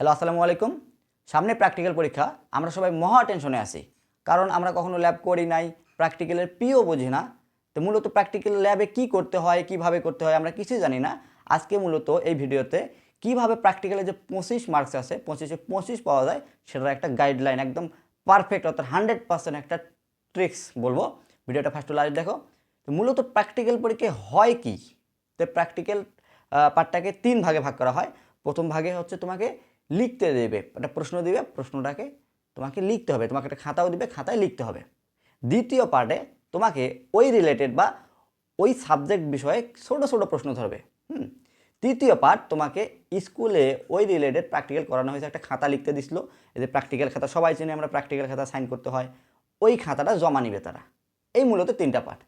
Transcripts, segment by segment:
Hello, আসসালামু আলাইকুম। সামনে প্র্যাকটিক্যাল পরীক্ষা। আমরা সবাই মহা টেনশনে আছি। কারণ আমরা কখনো ল্যাব করি নাই প্র্যাকটিক্যালের পিও বুঝি না। তো মূলত প্র্যাকটিক্যাল ল্যাবে কি করতে হয়, কীভাবে করতে হয়, আমরা কিছুই জানি না। আজকে মূলত এই ভিডিওতে কীভাবে প্র্যাকটিক্যালে যে পঁচিশ মার্কস আছে, পঁচিশে পঁচিশ পাওয়া যায়, সেটার একটা গাইডলাইন একদম পারফেক্ট অর্থাৎ হান্ড্রেড পার্সেন্ট একটা ট্রিক্স বলব। ভিডিওটা ফার্স্ট লাস্ট দেখো। তো মূলত প্র্যাকটিক্যাল পরীক্ষা হয় কি? তো প্র্যাকটিক্যাল পার্টটাকে তিন ভাগে ভাগ করা হয়। প্রথম ভাগে হচ্ছে তোমাকে লিখতে দেবে। একটা প্রশ্ন দিবে, প্রশ্নটাকে তোমাকে লিখতে হবে। তোমাকে একটা খাতাও দিবে, খাতায় লিখতে হবে। দ্বিতীয় পার্টে তোমাকে ওই রিলেটেড বা ওই সাবজেক্ট বিষয়ে ছোটো ছোটো প্রশ্ন ধরবে। হুম? তৃতীয় পার্ট তোমাকে স্কুলে ওই রিলেটেড প্র্যাকটিক্যাল করানো হয়েছে। একটা খাতা লিখতে দিছিল। এই যে প্র্যাকটিক্যাল খাতা, সবাই চিনি আমরা প্র্যাকটিক্যাল খাতা সাইন করতে হয়। ওই খাতাটা জমা নিবে তারা। এই মূলত তিনটা পার্ট।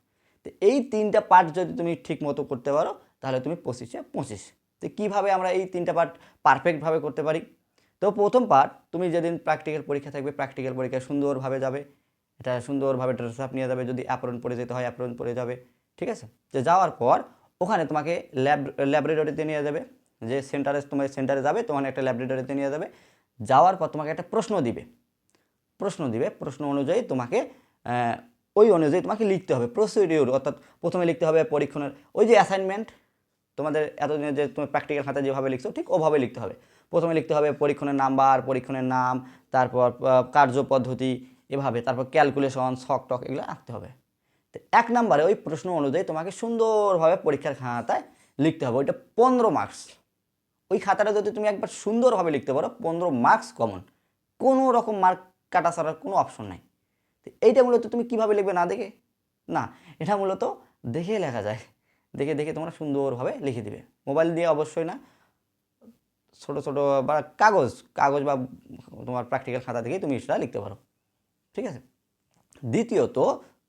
তো এই তিনটা পার্ট যদি তুমি ঠিক মতো করতে পারো, তাহলে তুমি পঁচিশে পঁচিশ। তো কীভাবে আমরা এই তিনটা পার্ট পারফেক্টভাবে করতে পারি? তো প্রথম পার্ট তুমি যেদিন প্র্যাকটিক্যাল পরীক্ষা থাকবে প্র্যাকটিক্যাল পরীক্ষা সুন্দরভাবে যাবে। এটা সুন্দরভাবে ড্রেস আপ নিয়ে যাবে, যদি অ্যাপ্রন পরে যেতে হয় অ্যাপ্রন পরে যাবে, ঠিক আছে? যে যাওয়ার পর ওখানে তোমাকে ল্যাব ল্যাবরেটরিতে নিয়ে যাবে। যে সেন্টারে তোমার সেন্টারে যাবে, তোমার একটা ল্যাবরেটরিতে নিয়ে যাবে। যাওয়ার পর তোমাকে একটা প্রশ্ন দিবে। প্রশ্ন দিবে, প্রশ্ন অনুযায়ী তোমাকে ওই অনুযায়ী তোমাকে লিখতে হবে। প্রসিডিউর অর্থাৎ প্রথমে লিখতে হবে পরীক্ষণের। ওই যে অ্যাসাইনমেন্ট তোমাদের এতদিনে যে তুমি প্র্যাকটিক্যাল খাতা যেভাবে লিখছো, ঠিক ওভাবে লিখতে হবে। প্রথমে লিখতে হবে পরীক্ষণের নাম্বার, পরীক্ষণের নাম, তারপর কার্যপদ্ধতি, এভাবে, তারপর ক্যালকুলেশন শক টক, এগুলো আঁকতে হবে। তো এক নম্বরে ওই প্রশ্ন অনুযায়ী তোমাকে সুন্দরভাবে পরীক্ষার খাতায় লিখতে হবে। ওইটা পনেরো মার্কস ওই খাতাটা যদি তুমি একবার সুন্দরভাবে লিখতে পারো, পনেরো মার্কস কমন কোনো রকম মার্ক কাটা ছাড়ার কোনো অপশন নাই। তো এইটা মূলত তুমি কীভাবে লিখবে না দেখে? না, এটা মূলত দেখে লেখা যায়। দেখে দেখে তোমরা সুন্দরভাবে লিখে দিবে। মোবাইল দিয়ে অবশ্যই না ছোট ছোট বা কাগজ কাগজ বা তোমার প্র্যাকটিক্যাল খাতা থেকেই তুমি সেটা লিখতে পারো। ঠিক আছে? দ্বিতীয়ত,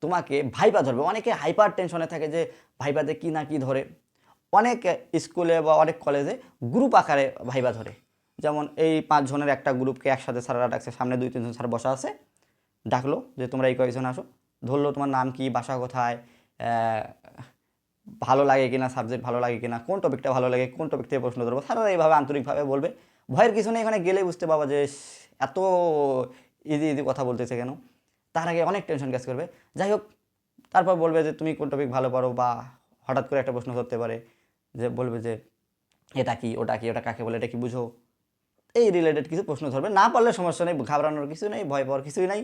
তোমাকে ভাইবা ধরবে। অনেকে হাইপার টেনশনে থাকে যে ভাইবাতে কি না কি ধরে। অনেক স্কুলে বা অনেক কলেজে গ্রুপ আকারে ভাইবা ধরে। যেমন এই পাঁচজনের একটা গ্রুপকে একসাথে স্যাররা ডাকছে, সামনে দুই, তিনজন স্যার বসা আছে। ডাকলো যে তোমরা এই কয়েকজন আসো। ধরলো তোমার নাম কি, বাসা কোথায় ভালো লাগে কিনা সাবজেক্ট ভালো লাগে কিনা, কোন টপিকটা ভালো লাগে, কোন টপিক থেকে প্রশ্ন ধরবো স্যাররা এইভাবে আন্তরিকভাবে বলবে। ভয়ের কিছু নেই, এখানে গেলে বুঝতে পারবা যে এত ইজি ইজি কথা বলতেছে কেন? তার আগে অনেক টেনশন কাজ করবে। যাই হোক, তারপর বলবে যে, তুমি কোন টপিক ভালো পারো? বা হঠাৎ করে একটা প্রশ্ন ধরতে পারে, যে বলবে যে, এটা কি, ওটা কি, ওটা কাকে বলে, এটা কি বুঝো? এই রিলেটেড কিছু প্রশ্ন ধরবে। না পারলে সমস্যা নেই, ঘাবড়ানোর কিছু নেই, ভয় পাওয়ার কিছুই নাই।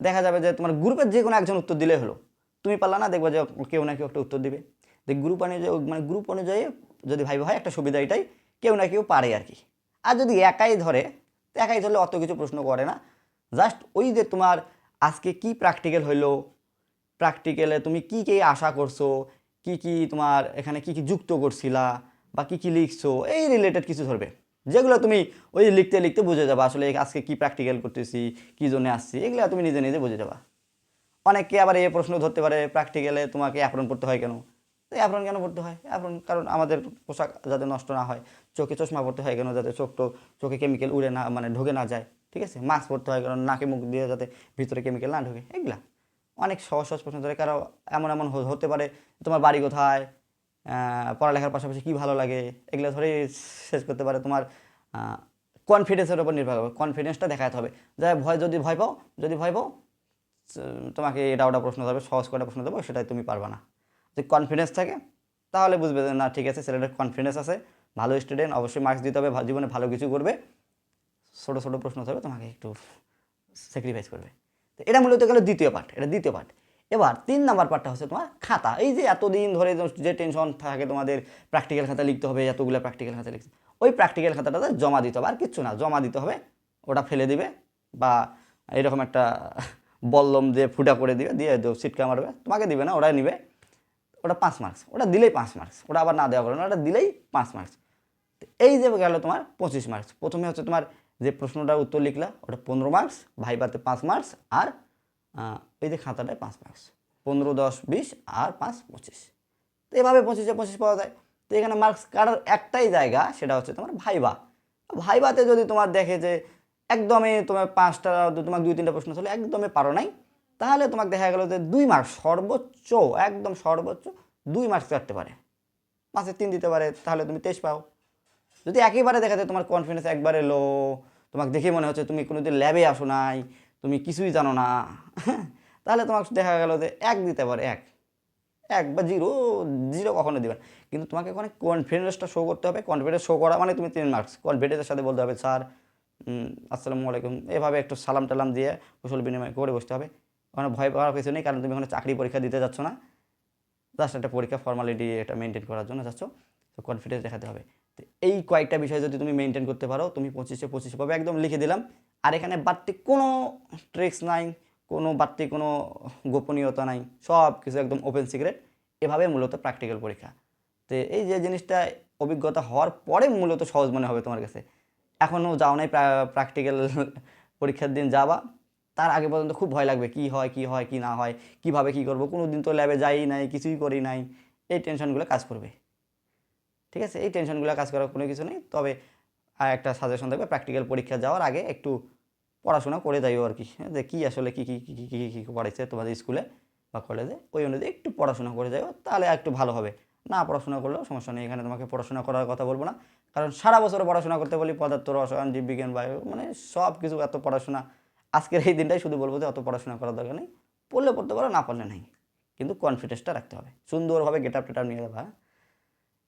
দেখা যাবে যে তোমার গ্রুপের যে কোনো একজন উত্তর দিলে হলো। তুমি পারলা না, দেখবা যে কেউ না কেউ একটা উত্তর দিবে। দেখ গ্রুপ অনুযায়ী মানে গ্রুপ অনুযায়ী যদি ভাই হয়, একটা সুবিধা এটাই কেউ না কেউ পারে আর কি। আর যদি একাই ধরে একাই ধরলে অত কিছু প্রশ্ন করে না। জাস্ট ওই যে তোমার আজকে কি প্র্যাকটিক্যাল হইল প্র্যাকটিক্যালে তুমি কি কি আশা করছ, কি কি তোমার এখানে কি কি যুক্ত করছিলা, বা কি কি লিখছো, এই রিলেটেড কিছু ধরবে। যেগুলো তুমি ওই লিখতে লিখতে বুঝে যাবা, আসলে আজকে কি প্র্যাকটিক্যাল করতেছি, কী জন্য আসছি, এগুলো তুমি নিজে নিজে বুঝে যাবা। অনেকে আবার এই প্রশ্ন ধরতে পারে প্র্যাকটিক্যালে তোমাকে অ্যাপ্রন পড়তে হয় কেন? তো অ্যাপ্রন কেন পড়তে হয়? অ্যাপ্রন কারণ আমাদের পোশাক যাতে নষ্ট না হয়, চোখে চশমা পড়তে হয় কেন যাতে চোখ টোক চোখে কেমিক্যাল উড়ে না মানে ঢোকে না যায়, ঠিক আছে? মাস্ক পরতে হয় কারণ নাকে মুখ দিয়ে যাতে ভিতরে কেমিক্যাল না ঢোকে, এগুলা। অনেক সহজ সহজ প্রশ্ন ধরে, কারও এমন এমন হতে পারে, তোমার বাড়ি কোথায় পড়ালেখার পাশাপাশি কী ভালো লাগে, এগুলো ধরে শেষ করতে পারে তোমার কনফিডেন্সের উপর নির্ভর করবে কনফিডেন্সটা দেখাতে হবে। যাই ভয়, যদি ভয় পাও, যদি ভয় পাও তোমাকে এটা ওটা প্রশ্ন দেবে, সহজ করে প্রশ্ন দেবো, সেটাই তুমি পারবা না। যদি কনফিডেন্স থাকে, তাহলে বুঝবে যে না, ঠিক আছে, ছেলেটার কনফিডেন্স আছে, ভালো স্টুডেন্ট অবশ্যই মার্কস দিতে হবে জীবনে ভালো কিছু করবে। ছোটো ছোটো প্রশ্ন থাকবে তোমাকে একটু স্যাক্রিফাইস করবে। তো এটা মূলত গেল দ্বিতীয় পার্ট এটা দ্বিতীয় পার্ট এবার তিন নাম্বার পার্টটা হচ্ছে তোমার খাতা। এই যে এতদিন ধরে যে টেনশন থাকে তোমাদের প্র্যাকটিক্যাল খাতা লিখতে হবে, এতগুলো প্র্যাকটিক্যাল খাতা লিখতে ওই প্র্যাকটিক্যাল খাতাটাতে জমা দিতে হবে, আর কিচ্ছু না, জমা দিতে হবে, ওটা ফেলে দিবে, বা এরকম একটা বল্লম দিয়ে ফুটা করে দিবে, দিয়ে দেও সিটকা মারবে। তোমাকে দিবে না, ওরাই নিবে। ওটা পাঁচ মার্কস ওটা দিলেই পাঁচ মার্কস ওটা আবার না দেওয়া পারে না, ওটা দিলেই পাঁচ মার্কস তো এই যে গেল তোমার পঁচিশ মার্কস প্রথমে হচ্ছে তোমার যে প্রশ্নটার উত্তর লিখলা, ওটা পনেরো মার্কস ভাইবাতে পাঁচ মার্কস আর এই যে খাতাটায় পাঁচ মার্কস পনেরো, দশ, বিশ আর পাঁচ, পঁচিশ। তো এভাবে পঁচিশে পঁচিশ পাওয়া যায়। তো এখানে মার্কস কাটার একটাই জায়গা, সেটা হচ্ছে তোমার ভাইবা। ভাইবাতে যদি তোমার দেখে যে একদমই তোমার পাঁচটা, তোমার দুই, তিনটা প্রশ্ন ছিল একদমই পারো নাই। তাহলে তোমাকে দেখা গেলো যে দুই মার্কস সর্বোচ্চ, একদম সর্বোচ্চ দুই মার্কস কাটতে পারে। পাঁচে তিন দিতে পারে, তাহলে তুমি তেইশ পাও। যদি একেবারে দেখা যায় তোমার কনফিডেন্স একবারে লো তোমাকে দেখে মনে হচ্ছে তুমি কোনোদিন ল্যাবে আসো নাই, তুমি কিছুই জানো না, তাহলে তোমাকে দেখা গেল যে এক দিতে পারে, এক। এক বা জিরো জিরো কখনো দিবেন কিন্তু তোমাকে ওখানে কনফিডেন্সটা শো করতে হবে। কনফিডেন্স শো করা মানে তুমি তিন মার্কস কনফিডেন্সের সাথে বলতে হবে, স্যার আসসালামু আলাইকুম। এভাবে একটু সালাম টালাম দিয়ে কুশল বিনিময় করে বসতে হবে। ওখানে ভয় পাওয়ার কিছু নেই, কারণ তুমি ওখানে চাকরি পরীক্ষা দিতে যাচ্ছ না। জাস্ট একটা পরীক্ষা ফর্মালিটি এটা মেনটেন করার জন্য যাচ্ছ। তো কনফিডেন্স দেখাতে হবে। তো এই কয়েকটা বিষয় যদি তুমি মেনটেন করতে পারো, তুমি পঁচিশে পঁচিশে পাবে, একদম লিখে দিলাম। আর এখানে বাড়তি কোনো ট্রিক্স নাই, কোনো বাড়তি কোনো গোপনীয়তা নাই সব কিছু একদম ওপেন সিক্রেট এভাবে মূলত প্র্যাকটিক্যাল পরীক্ষা। তো এই যে জিনিসটা অভিজ্ঞতা হওয়ার পরে মূলত সহজ মনে হবে তোমার কাছে। এখনও যাও নাই প্র্যাকটিক্যাল পরীক্ষার দিন যাবা। তার আগে পর্যন্ত খুব ভয় লাগবে কি হয় কি হয় কি না হয় কীভাবে কি করব? কোনো দিন তো ল্যাবে যাই নাই কিছুই করি নাই। এই টেনশনগুলো কাজ করবে। ঠিক আছে? এই টেনশনগুলো কাজ করার কোনো কিছু নেই। তবে আর একটা সাজেশন থাকবে প্র্যাকটিক্যাল পরীক্ষা যাওয়ার আগে একটু পড়াশোনা করে যাইও আর কি। হ্যাঁ, যে কী আসলে কী কী কী কী কী পড়াইছে তোমাদের স্কুলে বা কলেজে ওই অনুযায়ী একটু পড়াশোনা করে যাও তাহলে একটু ভালো হবে। না পড়াশোনা করলেও সমস্যা নেই, এখানে তোমাকে পড়াশোনা করার কথা বলব না। কারণ সারা বছর পড়াশোনা করতে বলি, পদার্থ, রসায়ন জীববিজ্ঞান বায়ু মানে সব কিছু, এত পড়াশোনা। আজকের এই দিনটাই শুধু বলব যে অত পড়াশোনা করার দরকার নেই। পড়লে পড়তে পারো, না পড়লে নেই। কিন্তু কনফিডেন্সটা রাখতে হবে। সুন্দরভাবে গেট আপ নিয়ে যাবা?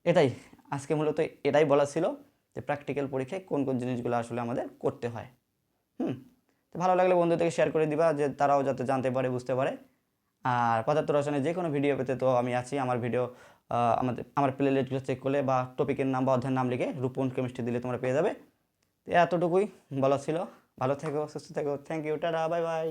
এটাই, আজকে মূলত এটাই বলা ছিল যে প্র্যাকটিক্যাল পরীক্ষায় কোন কোন জিনিসগুলো আসলে আমাদের করতে হয়। হুম, তো ভালো লাগলে বন্ধুদেরকে শেয়ার করে দিবা যে, তারাও যাতে জানতে পারে, বুঝতে পারে। আর পঁচাত্তর রসায়নের যে কোনো ভিডিও পেতে তো আমি আছি আমার ভিডিও আমাদের, আমার প্লে লিস্টগুলো চেক করলে বা টপিকের নাম বা অধ্যায়ের নাম লিখে রূপন কেমিস্ট্রি দিলে তোমরা পেয়ে যাবে। এতটুকুই বলা ছিল, ভালো থেকো, সুস্থ থেকো thank you tata bye bye